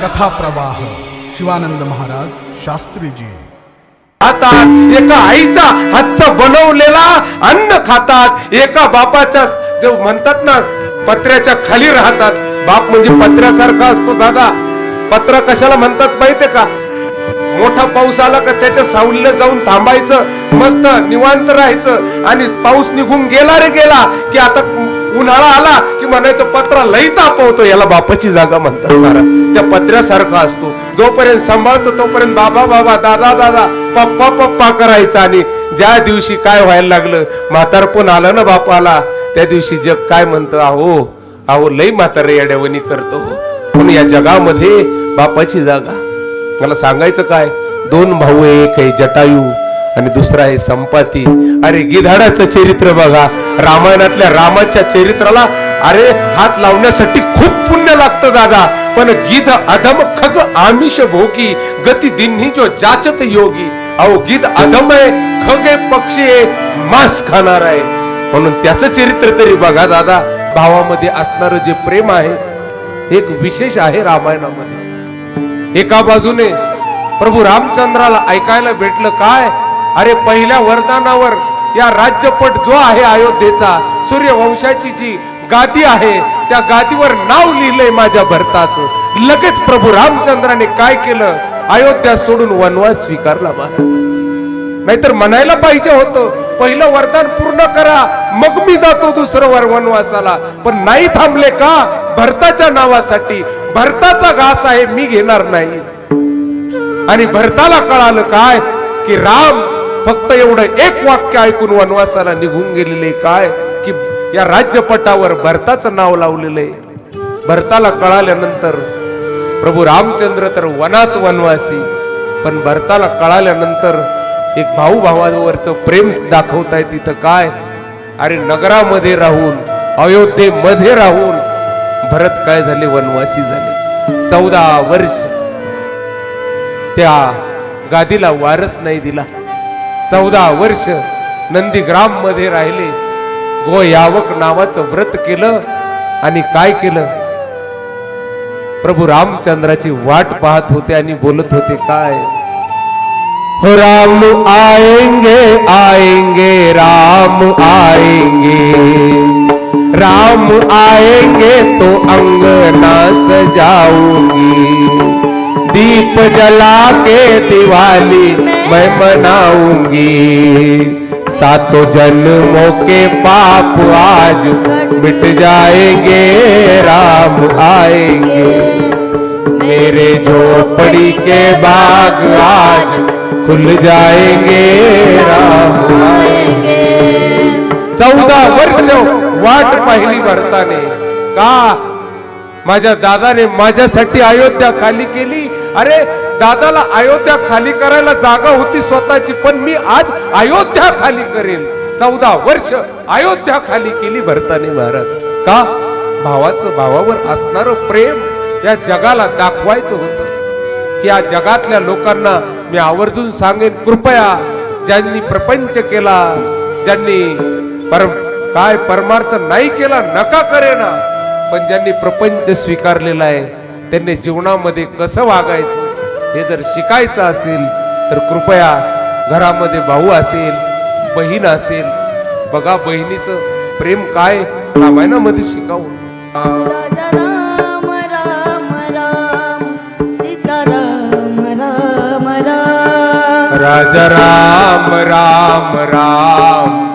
कथा प्रवाह शिवानंद महाराज शास्त्रीजी. खातात एका आईचा हातचा बनवलेला अन्न खातात एका बापाच्या जो म्हणतात ना पत्र्याच्या खाली राहतात. बाप म्हणजे पत्र्यासारखा असतो दादा. पत्र कशाला म्हणतात माहितीये का? मोठा पाऊस आला का त्याच्या सावलीला जाऊन थांबायचं मस्त निवांत राहायचं. आणि पाऊस निघून गेला रे गेला की आता उन्हाळा आला की म्हणायचं पत्रा लई तापवतो याला बापाची जागा म्हणतात महाराज. त्या पत्र्यासारखा असतो. जोपर्यंत सांभाळतो तोपर्यंत बाबा बाबा दादा दादा पप्पा पप्पा करायचा. आणि ज्या दिवशी काय व्हायला लागलं म्हातारपण आलं ना बापाला त्या दिवशी जग काय म्हणतं अहो अहो लई म्हातारे याड्यावणी करतो. पण या जगामध्ये बापाची जागा मला सांगायचं काय? दोन भाऊ एक आहे जटायू आणि दुसरा आहे संपाती. अरे गिधाडाचं चरित्र बघा. रामायणातल्या रामाच्या चरित्राला अरे हात लावण्यासाठी खूप पुण्य लागतं दादा. पण गीत अधम खग आमिष भोगी गती दिन्ही जो जाचत योगी. अहो गीत अधम आहे खग आहे पक्षी आहे मांस खाणार आहे. म्हणून त्याचं चरित्र तरी बघा दादा. भावामध्ये असणारं जे प्रेम आहे एक विशेष आहे रामायणामध्ये. एका बाजूने प्रभू रामचंद्राला ऐकायला भेटलं काय? अरे पहिल्या वरदानावर या राज्यपट जो आहे अयोध्येचा सूर्यवंशाची जी गादी आहे त्या गादीवर नाव लिहिलंय माझ्या भरताचं. लगेच प्रभू रामचंद्राने काय केलं? अयोध्या सोडून वनवास स्वीकारला महाराज. नाहीतर म्हणायला पाहिजे होतं पहिलं वरदान पूर्ण करा मग मी जातो दुसरं वर वनवासाला. पण नाही थांबले का? भरताच्या नावासाठी भरताचा घास आहे मी घेणार नाही. आणि भरताला कळालं काय? की राम फक्त एवढं एक वाक्य ऐकून वनवासाला निघून गेलेले काय? की या राज्यपटावर भरताचं नाव लावलेलं आहे. भरताला कळाल्यानंतर प्रभू रामचंद्र तर वनात वनवासी पण भरताला कळाल्यानंतर एक भाऊ भावावरचं प्रेम दाखवताय तिथं काय? अरे नगरामध्ये राहून अयोध्येमध्ये राहून भरत काय झाले? वनवासी झाले. चौदा वर्ष त्या गादीला वारस नाही दिला. चौदा वर्ष नंदीग्राममध्ये राहिले. गो यावक नावाचं व्रत केलं आणि काय केलं? प्रभू रामचंद्राची वाट पाहत होते आणि बोलत होते काय? हो राम आएंगे आएंगे राम आएंगे. राम आएंगे तो अंगना सजाऊंगी। दीप जला के दिवाली मैं मनाऊंगी। सातों जन्मों के पाप आज मिट जाएंगे राम आएंगे। मेरे झोपड़ी के बाग आज खुल जाएंगे राम आएंगे। चौदा वर्षों वाट पाहिली भरताने. का? माझ्या दादाने माझ्यासाठी अयोध्या खाली केली? अरे दादाला अयोध्या खाली करायला जागा होती स्वतःची पण मी आज अयोध्या खाली करेन चौदा वर्ष अयोध्या खाली केली भरताने महाराज. का? भावाचं भावावर असणार प्रेम या जगाला दाखवायचं होतं. की या जगातल्या लोकांना मी आवर्जून सांगेन कृपया ज्यांनी प्रपंच केला ज्यांनी पर काय परमार्थ नाही केला नका करेना. पण ज्यांनी प्रपंच स्वीकारलेला आहे त्यांनी जीवनामध्ये कसं वागायचं हे जर शिकायचं असेल तर कृपया घरामध्ये भाऊ असेल बहीण असेल बघा बहिणीचं प्रेम काय रामायणामध्ये शिकावं. राजा राम राम राम.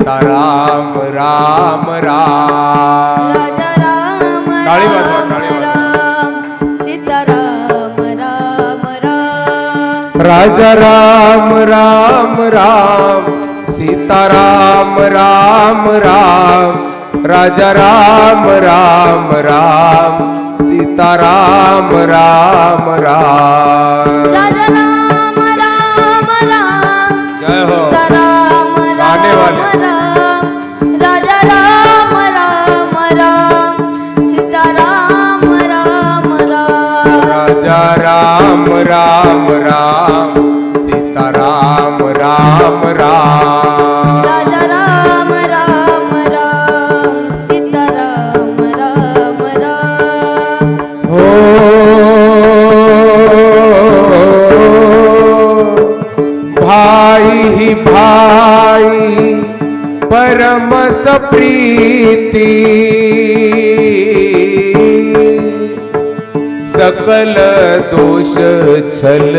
सीताराम राम राम राजा राम. राम राम सीताराम राम राम राजा राम टाळी वाजवा, टाळी वाजवा. राम. सीताराम राम राम. राजा राम राम राम. सीताराम राम राम. राजा राम राम राम. सीताराम राम राम. राजा राम राम राम. जय हो. गाने राम वाले. राम राम सीता राम राम। राम राम हो। भाई भाई परम सकल दोष छल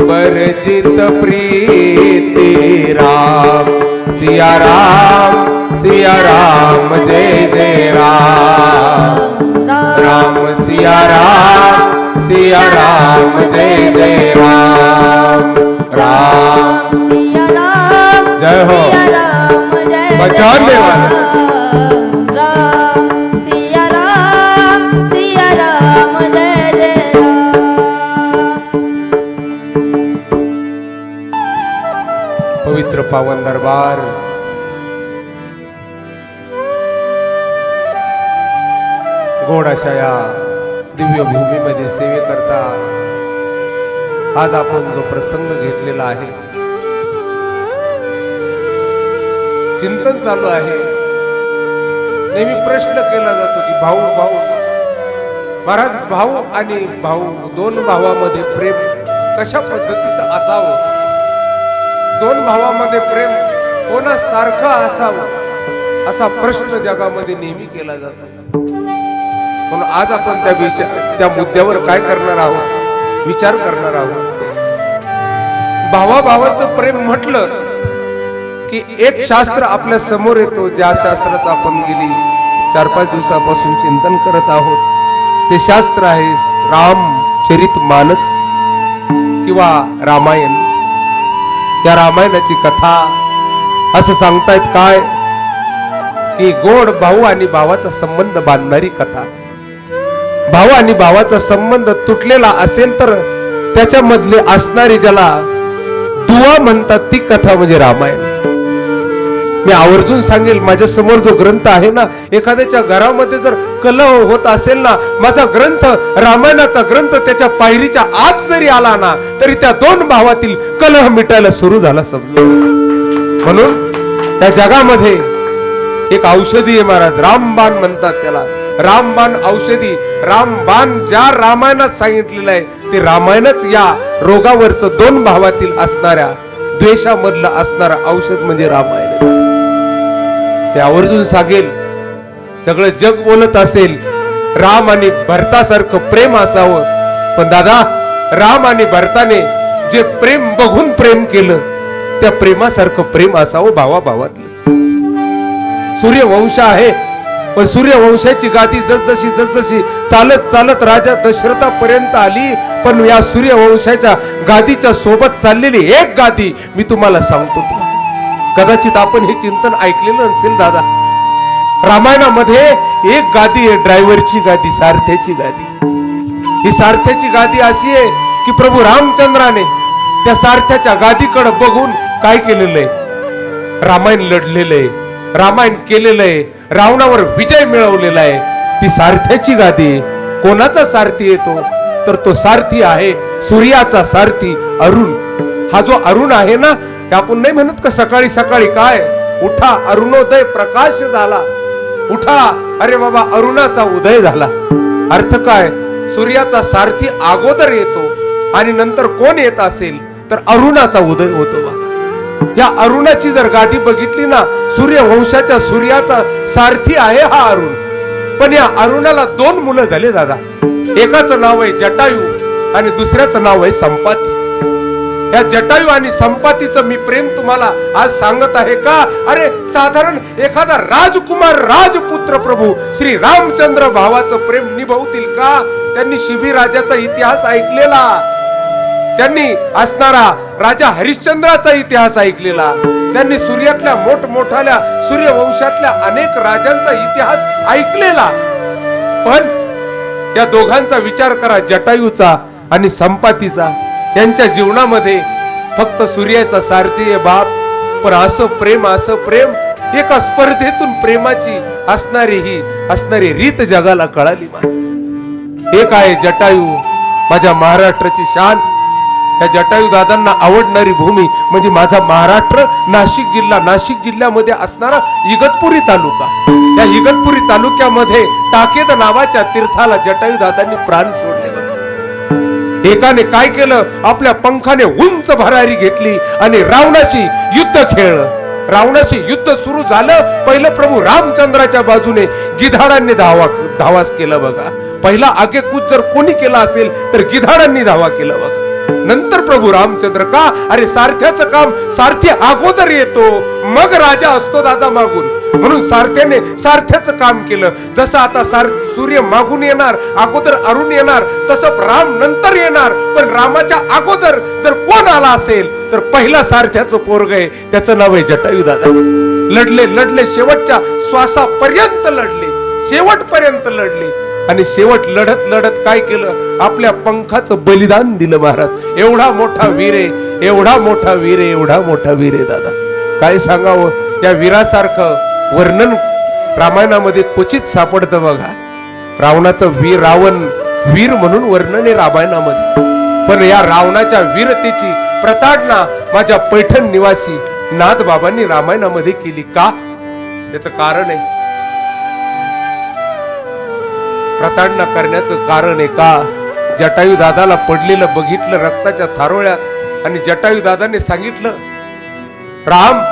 बरजित प्रीति राम। सिया राम सिया राम जय जय राम। राम सिया राम सिया राम जय जय राम। राम। सिया राम जय हो। सिया राम। पवित्र पावन दरबार. गोड अशा या दिव्य भूमीमध्ये सेवे करता आज आपण जो प्रसंग घेतलेला आहे चिंतन चालू आहे. नेहमी प्रश्न केला जातो की भाऊ भाऊ महाराज भाऊ आणि भाऊ दोन भावामध्ये प्रेम कशा पद्धतीचं असावं? दोन भावामध्ये प्रेम कोणासारखं असावं असा प्रश्न जगामध्ये नेहमी केला जातो. म्हणून आज आपण त्या विचार त्या मुद्द्यावर काय करणार आहोत विचार करणार आहोत. भावाभावाचं प्रेम म्हटलं की एक शास्त्र आपल्यासमोर येतो ज्या शास्त्राचं आपण गेली चार पाच दिवसापासून चिंतन करत आहोत. ते शास्त्र आहे रामचरित मानस किंवा रामायण. त्या रामायणाची कथा. असं सांगतायत काय? की गोड भाऊ आणि भावाचा संबंध बांधणारी कथा. भाऊ आणि भावाचा संबंध तुटलेला असेल तर त्याच्यामधले असणारी ज्याला दुवा म्हणतात ती कथा म्हणजे रामायण. मी आवर्जून सांगेल माझ्यासमोर जो ग्रंथ आहे ना एखाद्याच्या घरामध्ये जर कलह होत असेल ना माझा ग्रंथ रामायणाचा ग्रंथ त्याच्या पायरीच्या आत जरी आला ना तरी त्या दोन भावातील कलह मिटायला सुरू झाला समजून म्हणून त्या जगामध्ये एक औषधी आहे महाराज रामबाण म्हणतात त्याला. रामबाण औषधी रामबाण ज्या रामायणात सांगितलेलं आहे ते रामायणच या रोगावरचं दोन भावातील असणाऱ्या द्वेषामधलं असणारं औषध म्हणजे रामायण. ते आवर्जून सांगेल. सगळं जग बोलत असेल. राम आणि भरतासारखं प्रेम असावं. पण दादा राम आणि भरताने जे प्रेम बघून प्रेम केलं त्या प्रेमासारखं प्रेम असावं भावा भावातलं सूर्यवंश आहे पण सूर्यवंशाची गादी जसजशी जसजशी चालत चालत राजा दशरथापर्यंत आली पण या सूर्यवंशाच्या गादीच्या सोबत चाललेली एक गादी मी तुम्हाला सांगतो. तुम्हाला कदाचित आपण हे चिंतन ऐकलेलं नसेल दादा. रामायणामध्ये एक गादी आहे ड्रायव्हरची गादी सारथ्याची गादी. ही सारथ्याची गादी अशी आहे की प्रभू रामचंद्राने त्या सारथ्याच्या गादीकडे बघून काय केलेलं आहे? रामायण लढलेलं आहे रामायण केलेलं आहे रावणावर विजय मिळवलेला आहे. ती सारथ्याची गादी कोणाचा सारथी येतो तर तो सारथी आहे सूर्याचा सारथी अरुण. हा जो अरुण आहे ना हे आपण नाही म्हणत का सकाळी सकाळी काय? उठा अरुणोदय प्रकाश झाला. उठा. अरे बाबा अरुणाचा उदय झाला. अर्थ काय? सूर्याचा सारथी अगोदर येतो आणि नंतर कोण येत असेल? तर अरुणाचा उदय होतो बघा. या अरुणाची जर गादी बघितली ना सूर्यवंशाच्या सूर्याचा सारथी आहे हा अरुण. पण या अरुणाला दोन मुलं झाले दादा. एकाचं नाव आहे जटायू आणि दुसऱ्याचं नाव आहे संपाती. या जटायू आणि संपातीचं मी प्रेम तुम्हाला आज सांगत आहे का? अरे साधारण एखादा राजकुमार राजपुत्र प्रभू श्री रामचंद्र भावाचं प्रेम निभवतील का? त्यांनी शिबिराजाचा इतिहास ऐकलेला. त्यांनी असणारा राजा हरिश्चंद्राचा इतिहास ऐकलेला. त्यांनी सूर्यातल्या मोठमोठाल्या सूर्यवंशातल्या अनेक राजांचा इतिहास ऐकलेला. पण या दोघांचा विचार करा जटायूचा आणि संपातीचा. यांच्या जीवनामध्ये फक्त सूर्याचा सारथी आहे बाप पण असं प्रेम असं प्रेम एका स्पर्धेतून प्रेमाची असणारी ही असणारी रीत जगाला कळाली एक आहे जटायू माझ्या महाराष्ट्राची शान. त्या जटायू दादांना आवडणारी भूमी म्हणजे माझा महाराष्ट्र नाशिक जिल्हा. नाशिक जिल्ह्यामध्ये असणारा इगतपुरी तालुका. या इगतपुरी तालुक्यामध्ये टाकेद नावाच्या तीर्थाला जटायू दादांनी प्राण सोडले. एकाने काय केलं? आपल्या पंखाने उंच भरारी घेतली आणि रावणाशी युद्ध खेळलं. रावणाशी युद्ध सुरू झालं. पहिलं प्रभू रामचंद्राच्या बाजूने गिधाडांनी धावा धावास केला बघा. पहिला आगेकूच जर कोणी केला असेल तर गिधाडांनी धावा केला बघा. नंतर प्रभू रामचंद्र का? अरे सारथ्याचं काम सारथी अगोदर येतो. मग राजा असतो दादा मागून. म्हणून सारथ्याने सारथ्याचं काम केलं. जसं आता सार सूर्य मागून येणार अगोदर अरुण येणार तसं राम नंतर येणार. पण रामाच्या अगोदर जर कोण आला असेल तर पहिला सारथ्याचं पोरग आहे. त्याचं नाव आहे जटायू दादा लढले लढले शेवटच्या श्वासापर्यंत लढले. शेवटपर्यंत लढले. आणि शेवट लढत लढत काय केलं? आपल्या पंखाचं बलिदान दिलं महाराज. एवढा मोठा वीर आहे. एवढा मोठा वीर आहे. एवढा मोठा वीर आहे दादा. काय सांगावं? या वीरासारखं वर्णन रामायणामध्ये क्वचित सापडतं बघा. रावणाचं वीर रावण वीर म्हणून वर्णन आहे रामायणामध्ये. पण या रावणाच्या वीरतेची प्रताडना माझ्या पैठण निवासी नाथबाबांनी रामायणामध्ये केली का? त्याचं कारण आहे. प्रताडना करण्याचं कारण आहे का? जटायू दादाला पडलेलं बघितलं रक्ताच्या थारोळ्यात आणि जटायू दादाने सांगितलं राम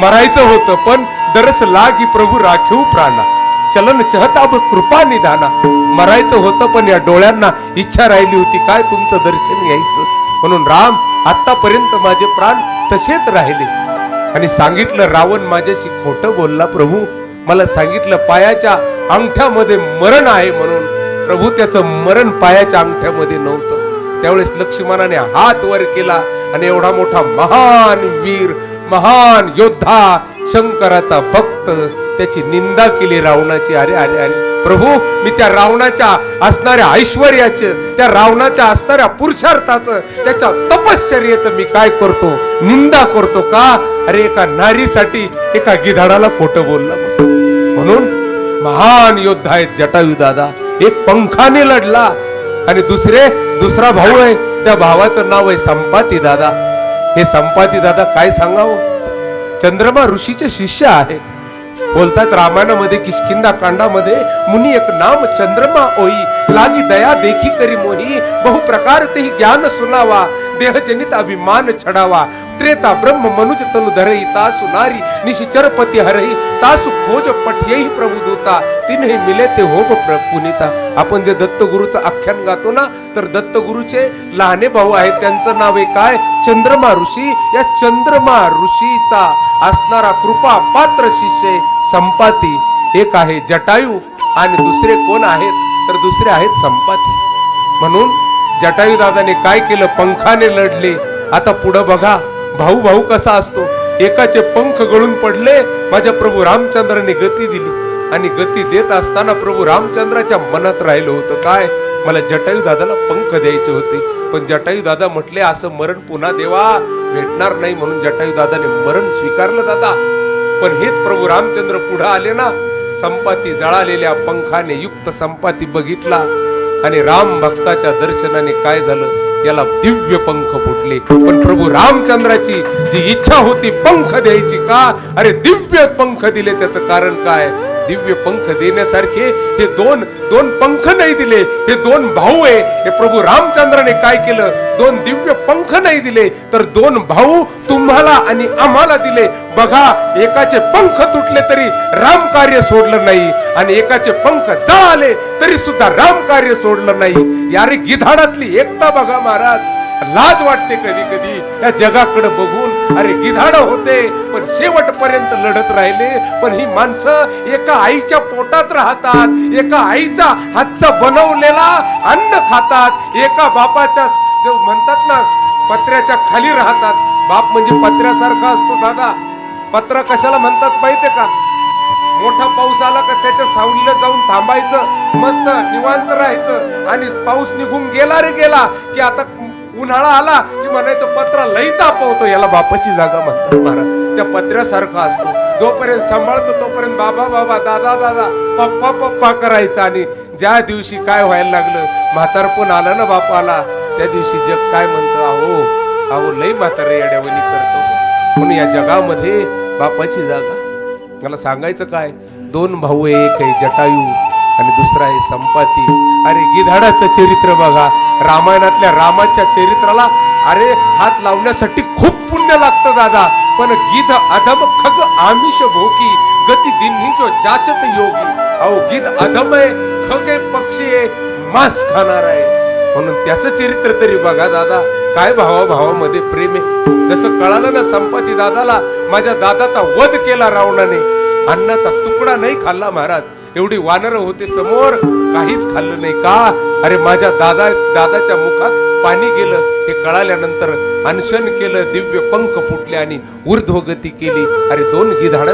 मरायचं होतं पण दरस लागी प्रभू राखीव प्राणा चलन चहताब कृपा निधाना. मरायचं होतं पण या डोळ्यांना इच्छा राहिली होती काय तुमचं दर्शन घ्यायचं? म्हणून राम आतापर्यंत माझे प्राण तसेच राहिले. आणि सांगितलं रावण माझ्याशी खोटं बोलला प्रभू. मला सांगितलं पायाच्या अंगठ्यामध्ये मरण आहे म्हणून. प्रभू त्याचं मरण पायाच्या अंगठ्यामध्ये नव्हतं. त्यावेळेस लक्ष्मणाने हात वर केला आणि एवढा मोठा महान वीर महान योद्धा शंकराचा भक्त त्याची निंदा केली रावणाची. अरे अरे अरे प्रभू मी त्या रावणाच्या असणाऱ्या ऐश्वर्याचे त्या रावणाच्या असणाऱ्या पुरुषार्थाचं त्याच्या तपश्चर्याचं मी काय करतो? निंदा करतो का? अरे एका नारीसाठी एका गिधाडाला खोटं बोलला म्हणून. महान योद्धा आहेत जटायू दादा. एक पंखाने लढला. आणि दुसरे दुसरा भाऊ आहे. त्या भावाचं नाव आहे संपाती दादा. हे संपाती दादा काय सांगावं? चंद्रमा ऋषीचे शिष्य आहे. बोलतात रामायणामध्ये किशकिंदा कांडामध्ये मुनी एक नाम चंद्रमा होई लागी दया देखी करी मोही बहु प्रकार ते ज्ञान सुनावा. देहजनित अभिमान छडावा. त्रेता ब्रह्म मनुज तनु धरई तासु नारी निशिचरपती हरई तासु खोज पठयई प्रभु दूता तिन्ही मिले ते हो पुनिता आपण जे दत्तगुरूचं आख्यान गातो ना तर दत्तगुरूचे लहाने भाऊ आहेत त्यांचं नाव आहे काय चंद्रमा ऋषी. या चंद्रमा ऋषीचा असणारा कृपा पात्र शिष्य संपाती. एक आहे जटायू आणि दुसरे कोण आहेत? तर दुसरे आहेत संपाती. म्हणून जटायू दादाने काय केलं? पंखाने लढले. आता पुढं बघा. भाऊ भाऊ कसा असतो? एकाचे पंख गळून पडले माझ्या प्रभू रामचंद्राने गती दिली. आणि गती देत असताना प्रभू रामचंद्राच्या मनात राहिलं होतं काय? मला जटायू दादाला पंख द्यायचे होते. पण जटायू दादा म्हटले असं मरण पुन्हा देवा. भेटणार नाही म्हणून जटायू दादाने मरण स्वीकारलं दादा. पण हेच प्रभू रामचंद्र पुढे आले ना. संपाती जळालेल्या पंखाने युक्त संपाती बघितला. आणि राम भक्ताच्या दर्शनाने काय झालं? याला दिव्य पंख फुटले. पण प्रभू रामचंद्राची जी इच्छा होती पंख द्यायची का? अरे दिव्य पंख दिले त्याचं कारण काय? दिव्य पंख देण्यासारखे हे दोन दोन पंख नाही दिले हे दोन भाऊ आहे. हे प्रभू रामचंद्राने काय केलं? दोन दिव्य पंख नाही दिले तर दोन भाऊ तुम्हाला आणि आम्हाला दिले. बघा एकाचे पंख तुटले तरी राम कार्य सोडलं नाही आणि एकाचे पंख जळाले तरी सुद्धा राम कार्य सोडलं नाही. यारे गिधाडातली एकता बघा महाराज. लाज वाटते कधी कधी. या जगाकडे बघून अरे गिधाड होते पण शेवटपर्यंत लढत राहिले. पण ही माणसं एका आईच्या पोटात राहतात एका आईचा हातचा बनवलेला अन्न खातात. एका बापाच्या जो म्हणतात ना पत्र्याच्या खाली राहतात. बाप म्हणजे पत्र्यासारखा असतो दादा. पत्र कशाला म्हणतात माहितीये का? मोठा पाऊस आला का त्याच्या सावलीला जाऊन थांबायचं. मस्त निवांत राहायचं. आणि पाऊस निघून गेला रे गेला की आता उन्हाळा आला की म्हणायचं पत्रा लई तापवतो याला बापाची जागा म्हणतात महाराज. त्या पत्र्यासारखा असतो. जोपर्यंत सांभाळतो तोपर्यंत बाबा बाबा दादा दादा पप्पा पप्पा करायचा आणि ज्या दिवशी काय व्हायला लागलं म्हातारपण आलं ना बापाला त्या दिवशी जग काय म्हणतं अहो अहो लई म्हातारे येड्यावणी करतो. म्हणून या जगामध्ये बापाची जागा. मला सांगायचं काय? दोन भाऊ एक आहे जटायू. आणि दुसरा आहे संपाती अरे गिधाडाचं चरित्र बघा. रामायणातल्या रामाच्या चरित्राला अरे हात लावण्यासाठी खूप पुण्य लागतं दादा. पण गिध अधम खग आमिष भोकी. गती दिन्ही जो जाचत योगी. अहो गिध अधम आहे खग आहे पक्षी आहे मांस खाणार आहे. म्हणून त्याचं चरित्र तरी बघा दादा. काय भावा भावामध्ये प्रेम आहे. जसं कळालं ना संपती दादाला माझ्या दादाचा वध केला रावणाने. अन्नाचा तुकडा नाही खाल्ला महाराज. एवढी वानर होते समोर काहीच खाल्लं नाही का? अरे माझ्या दादा दादाच्या मुखात पाणी गेलं. हे कळाल्यानंतर अनशन केलं दिव्य पंख फुटले आणि ऊर्ध्वगती केली. अरे दोन गिधाड